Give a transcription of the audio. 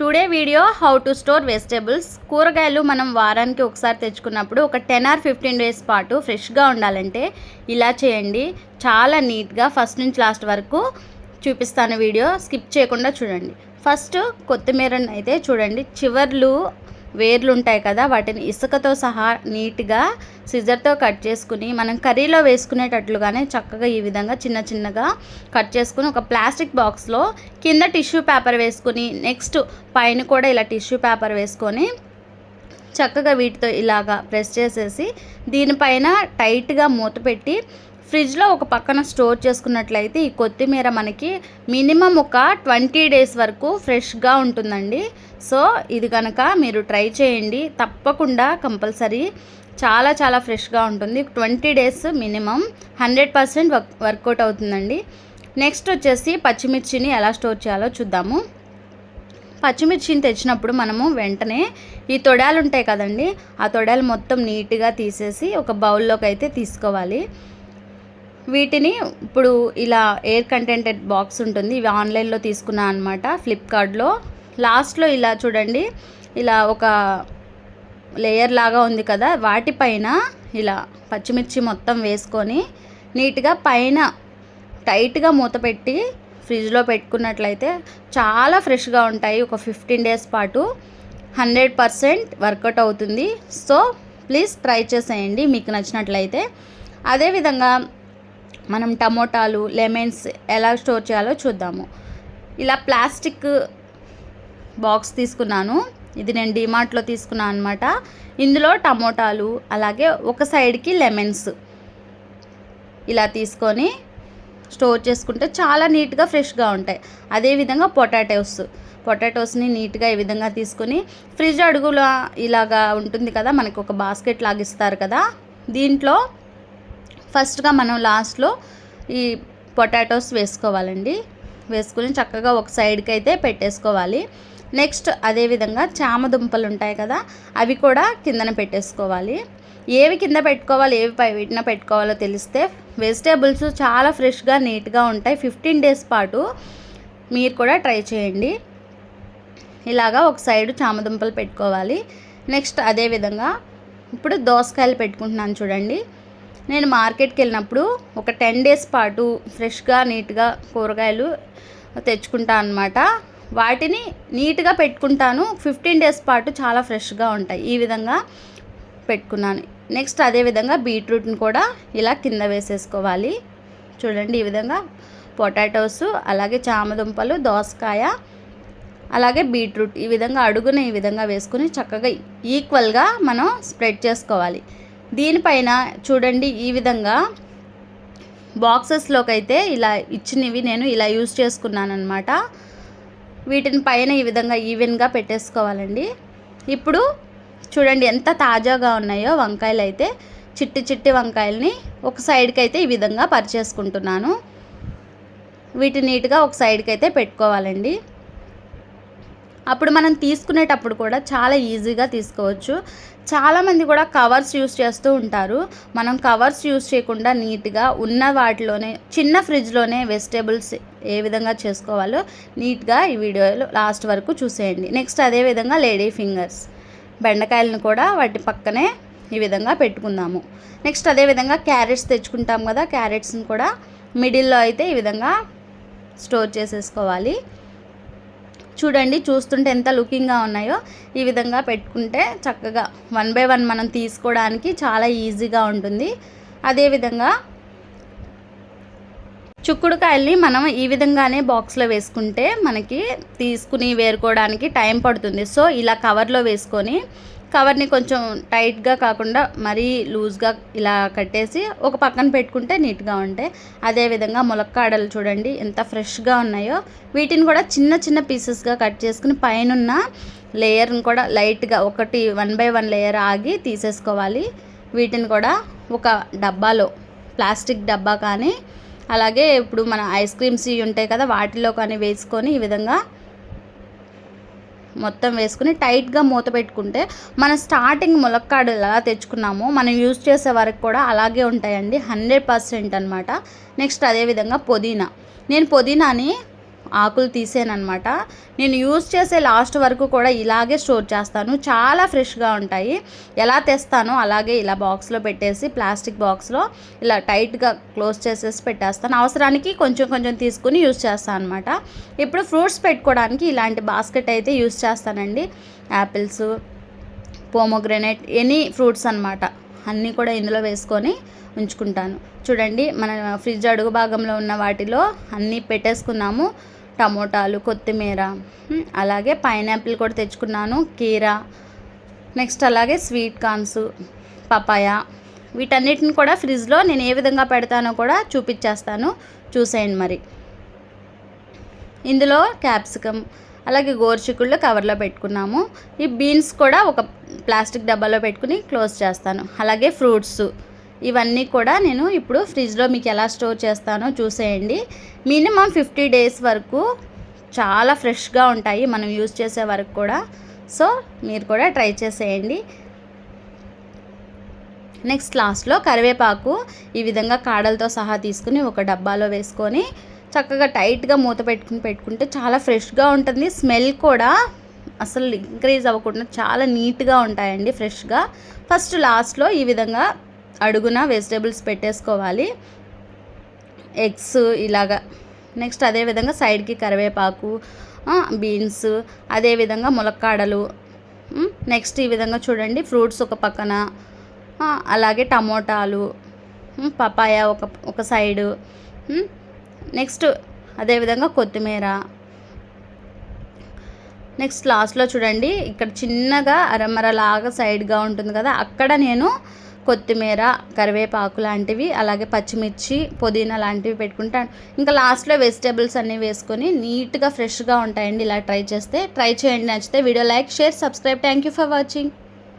Today video how to store vegetables. కూరగాయలు మనం వారానికి ఒకసారి తెచ్చుకున్నప్పుడు ఒక టెన్ ఆర్ ఫిఫ్టీన్ డేస్ పాటు ఫ్రెష్గా ఉండాలంటే ఇలా చేయండి. చాలా నీట్గా ఫస్ట్ నుంచి లాస్ట్ వరకు చూపిస్తాను వీడియో. స్కిప్ చేయకుండా చూడండి. ఫస్ట్ కొత్తిమీరని అయితే చూడండి. చివర్లు వేర్లు ఉంటాయి కదా వాటిని ఇసుకతో సహా నీట్గా సిజర్తో కట్ చేసుకుని మనం కర్రీలో వేసుకునేటట్లుగానే చక్కగా ఈ విధంగా చిన్న చిన్నగా కట్ చేసుకుని ఒక ప్లాస్టిక్ బాక్స్లో కింద టిష్యూ పేపర్ వేసుకుని నెక్స్ట్ పైన కూడా ఇలా టిష్యూ పేపర్ వేసుకొని చక్కగా వీటితో ఇలాగా ప్రెస్ చేసేసి దీనిపైన టైట్గా మూత పెట్టి ఫ్రిడ్జ్లో ఒక పక్కన స్టోర్ చేసుకున్నట్లయితే ఈ కొత్తిమీర మనకి మినిమం ఒక ట్వంటీ డేస్ వరకు ఫ్రెష్గా ఉంటుందండి. సో ఇది కనుక మీరు ట్రై చేయండి. తప్పకుండా కంపల్సరీ చాలా చాలా ఫ్రెష్గా ఉంటుంది. Twenty days minimum hundred percent work workout అవుతుందండి. నెక్స్ట్ వచ్చేసి పచ్చిమిర్చిని ఎలా స్టోర్ చేయాలో చూద్దాము. పచ్చిమిర్చిని తెచ్చినప్పుడు మనము వెంటనే ఈ తొడాలు ఉంటాయి కదండి ఆ తొడాలు మొత్తం నీట్గా తీసేసి ఒక బౌల్లోకి అయితే తీసుకోవాలి. వీటిని ఇప్పుడు ఇలా ఎయిర్ కంటెంటెడ్ బాక్స్ ఉంటుంది. ఇవి ఆన్లైన్లో తీసుకున్నా అనమాట ఫ్లిప్కార్ట్లో లాస్ట్లో ఇలా చూడండి. ఇలా ఒక లేయర్ లాగా ఉంది కదా. వాటిపైన ఇలా పచ్చిమిర్చి మొత్తం వేసుకొని నీట్గా పైన టైట్గా మూత పెట్టి ఫ్రిడ్జ్లో పెట్టుకున్నట్లయితే చాలా ఫ్రెష్గా ఉంటాయి. ఒక ఫిఫ్టీన్ డేస్ పాటు హండ్రెడ్ పర్సెంట్ వర్కౌట్ అవుతుంది. సో ప్లీజ్ ట్రై చేసేయండి. మీకు నచ్చినట్లయితే. అదేవిధంగా మనం టమోటాలు లెమన్స్ ఎలా స్టోర్ చేయాలో చూద్దాము. ఇలా ప్లాస్టిక్ బాక్స్ తీసుకున్నాను. ఇది నేను డిమార్ట్లో తీసుకున్నాను అనమాట ఇందులో టమోటాలు అలాగే ఒక సైడ్కి లెమన్స్ ఇలా తీసుకొని స్టోర్ చేసుకుంటే చాలా నీట్గా ఫ్రెష్గా ఉంటాయి. అదేవిధంగా పొటాటోస్. పొటాటోస్ని నీట్గా ఈ విధంగా తీసుకొని ఫ్రిడ్జ్ అడుగులో ఇలాగా ఉంటుంది కదా మనకి ఒక బాస్కెట్ లాగిస్తారు కదా దీంట్లో ఫస్ట్గా మనం లాస్ట్లో ఈ పొటాటోస్ వేసుకోవాలండి. వేసుకుని చక్కగా ఒక సైడ్కి అయితే పెట్టేసుకోవాలి. నెక్స్ట్ అదేవిధంగా చామ దుంపలు ఉంటాయి కదా అవి కూడా కిందన పెట్టేసుకోవాలి. ఏవి కింద పెట్టుకోవాలి ఏవి పై వీటిన పెట్టుకోవాలో తెలిస్తే వెజిటేబుల్స్ చాలా ఫ్రెష్గా నీట్గా ఉంటాయి. ఫిఫ్టీన్ డేస్ పాటు మీరు కూడా ట్రై చేయండి. ఇలాగా ఒక సైడ్ చామదుంపలు పెట్టుకోవాలి. నెక్స్ట్ అదేవిధంగా ఇప్పుడు దోసకాయలు పెట్టుకుంటున్నాను చూడండి. నేను మార్కెట్కి వెళ్ళినప్పుడు ఒక టెన్ డేస్ పాటు ఫ్రెష్గా నీట్గా కూరగాయలు తెచ్చుకుంటాను అనమాట వాటిని నీట్గా పెట్టుకుంటాను. ఫిఫ్టీన్ డేస్ పాటు చాలా ఫ్రెష్గా ఉంటాయి. ఈ విధంగా పెట్టుకున్నాను. నెక్స్ట్ అదేవిధంగా బీట్రూట్ని కూడా ఇలా కింద వేసేసుకోవాలి. చూడండి ఈ విధంగా పొటాటోస్ అలాగే చామదుంపలు దోసకాయ అలాగే బీట్రూట్ ఈ విధంగా అడుగున ఈ విధంగా వేసుకుని చక్కగా ఈక్వల్గా మనం స్ప్రెడ్ చేసుకోవాలి. దీనిపైన చూడండి ఈ విధంగా బాక్సెస్లోకి అయితే ఇలా ఇచ్చినవి నేను ఇలా యూజ్ చేసుకున్నాను అనమాట వీటిని పైన ఈ విధంగా ఈవెన్గా పెట్టేసుకోవాలండి. ఇప్పుడు చూడండి ఎంత తాజాగా ఉన్నాయో వంకాయలు అయితే చిట్టి చిట్టి వంకాయలని ఒక సైడ్కి అయితే ఈ విధంగా పరిచేసుకుంటున్నాను. వీటి నీట్గా ఒక సైడ్కి అయితే పెట్టుకోవాలండి. అప్పుడు మనం తీసుకునేటప్పుడు కూడా చాలా ఈజీగా తీసుకోవచ్చు. చాలామంది కూడా కవర్స్ యూస్ చేస్తూ ఉంటారు. మనం కవర్స్ యూస్ చేయకుండా నీట్గా ఉన్న వాటిలోనే చిన్న ఫ్రిడ్జ్లోనే వెజిటేబుల్స్ ఏ విధంగా చేసుకోవాలో నీట్గా ఈ వీడియోలో లాస్ట్ వరకు చూసేయండి. నెక్స్ట్ అదేవిధంగా లేడీ ఫింగర్స్. బెండకాయలను కూడా వాటి పక్కనే ఈ విధంగా పెట్టుకుందాము. నెక్స్ట్ అదేవిధంగా క్యారెట్స్ తెచ్చుకుంటాం కదా క్యారెట్స్ని కూడా మిడిల్లో అయితే ఈ విధంగా స్టోర్ చేసేసుకోవాలి. చూడండి చూస్తుంటే ఎంత లుకింగ్గా ఉన్నాయో. ఈ విధంగా పెట్టుకుంటే చక్కగా వన్ బై వన్ మనం తీసుకోవడానికి చాలా ఈజీగా ఉంటుంది. అదేవిధంగా చుక్కుడుకాయల్ని మనం ఈ విధంగానే బాక్స్లో వేసుకుంటే మనకి తీసుకుని వేరుకోవడానికి టైం పడుతుంది. సో ఇలా కవర్లో వేసుకొని కవర్ని కొంచెం టైట్గా కాకుండా మరీ లూజ్గా ఇలా కట్టేసి ఒక పక్కన పెట్టుకుంటే నీట్గా ఉంటాయి. అదేవిధంగా ములక్కాడలు చూడండి ఎంత ఫ్రెష్గా ఉన్నాయో. వీటిని కూడా చిన్న చిన్న పీసెస్గా కట్ చేసుకుని పైనున్న లేయర్ని కూడా లైట్గా ఒకటి వన్ బై వన్ లేయర్ ఆగి తీసేసుకోవాలి. వీటిని కూడా ఒక డబ్బాలో ప్లాస్టిక్ డబ్బా కానీ అలాగే ఇప్పుడు మన ఐస్ క్రీమ్స్ ఇవి ఉంటాయి కదా వాటిలో కానీ వేసుకొని ఈ విధంగా మొత్తం వేసుకుని టైట్గా మూత పెట్టుకుంటే మన స్టార్టింగ్ ములక్కాడలు ఎలా తెచ్చుకున్నామో. మనం యూజ్ చేసే వరకు కూడా అలాగే ఉంటాయండి. హండ్రెడ్ పర్సెంట్ అనమాట నెక్స్ట్ అదేవిధంగా పుదీనా. నేను పుదీనాని ఆకులు తీసానమాట నేను యూజ్ చేసే లాస్ట్ వరకు కూడా ఇలాగే స్టోర్ చేస్తాను. చాలా ఫ్రెష్గా ఉంటాయి. ఎలా తెస్తానో అలాగే ఇలా బాక్స్లో పెట్టేసి ప్లాస్టిక్ బాక్స్లో ఇలా టైట్గా క్లోజ్ చేసేసి పెట్టేస్తాను. అవసరానికి కొంచెం కొంచెం తీసుకుని యూజ్ చేస్తాను అనమాట ఇప్పుడు ఫ్రూట్స్ పెట్టుకోవడానికి ఇలాంటి బాస్కెట్ అయితే యూజ్ చేస్తానండి. యాపిల్స్ పోమోగ్రెనేట్ ఎనీ ఫ్రూట్స్ అనమాట అన్నీ కూడా ఇందులో వేసుకొని ఉంచుకుంటాను. చూడండి మన ఫ్రిడ్జ్ అడుగు భాగంలో ఉన్న వాటిలో అన్నీ పెట్టేసుకున్నాము. టమోటాలు కొత్తిమీర అలాగే పైనాపిల్ కూడా తెచ్చుకున్నాను కీరా నెక్స్ట్ అలాగే స్వీట్ కార్న్స్ పపాయ. వీటన్నిటిని కూడా ఫ్రిడ్జ్లో నేను ఏ విధంగా పెడతానో కూడా చూపించేస్తాను చూసేయండి మరి. ఇందులో క్యాప్సికమ్ అలాగే గోరుచిక్కుళ్ళు కవర్లో పెట్టుకున్నాము. ఈ బీన్స్ కూడా ఒక ప్లాస్టిక్ డబ్బాలో పెట్టుకుని క్లోజ్ చేస్తాను. అలాగే ఫ్రూట్స్. ఇవన్నీ కూడా నేను ఇప్పుడు ఫ్రిడ్జ్లో మీకు ఎలా స్టోర్ చేస్తానో చూసేయండి. మినిమం ఫిఫ్టీ డేస్ వరకు చాలా ఫ్రెష్గా ఉంటాయి మనం యూజ్ చేసే వరకు కూడా. సో మీరు కూడా ట్రై చేసేయండి. నెక్స్ట్ లాస్ట్లో కరివేపాకు ఈ విధంగా కాడలతో సహా తీసుకుని ఒక డబ్బాలో వేసుకొని చక్కగా టైట్గా మూత పెట్టుకుని పెట్టుకుంటే చాలా ఫ్రెష్గా ఉంటుంది. స్మెల్ కూడా అసలు ఇంక్రీజ్ అవ్వకుండా చాలా నీట్గా ఉంటాయండి ఫ్రెష్గా. ఫస్ట్ లాస్ట్లో ఈ విధంగా అడుగున వెజిటేబుల్స్ పెట్టేసుకోవాలి. ఎగ్స్ ఇలాగా. నెక్స్ట్ అదేవిధంగా సైడ్కి కరివేపాకు బీన్స్ అదేవిధంగా ములక్కాడలు. నెక్స్ట్ ఈ విధంగా చూడండి ఫ్రూట్స్ ఒక పక్కన. అలాగే టమోటాలు పపాయ ఒక ఒక సైడు. నెక్స్ట్ అదేవిధంగా కొత్తిమీర. నెక్స్ట్ లాస్ట్లో చూడండి ఇక్కడ చిన్నగా అరమరలాగా సైడ్గా ఉంటుంది కదా అక్కడ నేను కొత్తిమీర కరివేపాకు లాంటివి అలాగే పచ్చిమిర్చి పుదీనా లాంటివి పెట్టుకుంటాను ఇంకా లాస్ట్లో వెజిటేబుల్స్ అన్నీ వేసుకొని నీట్గా ఫ్రెష్గా ఉంటాయండి. ఇలా ట్రై చేస్తే ట్రై చేయండి. నచ్చితే video like share subscribe. Thank you for watching.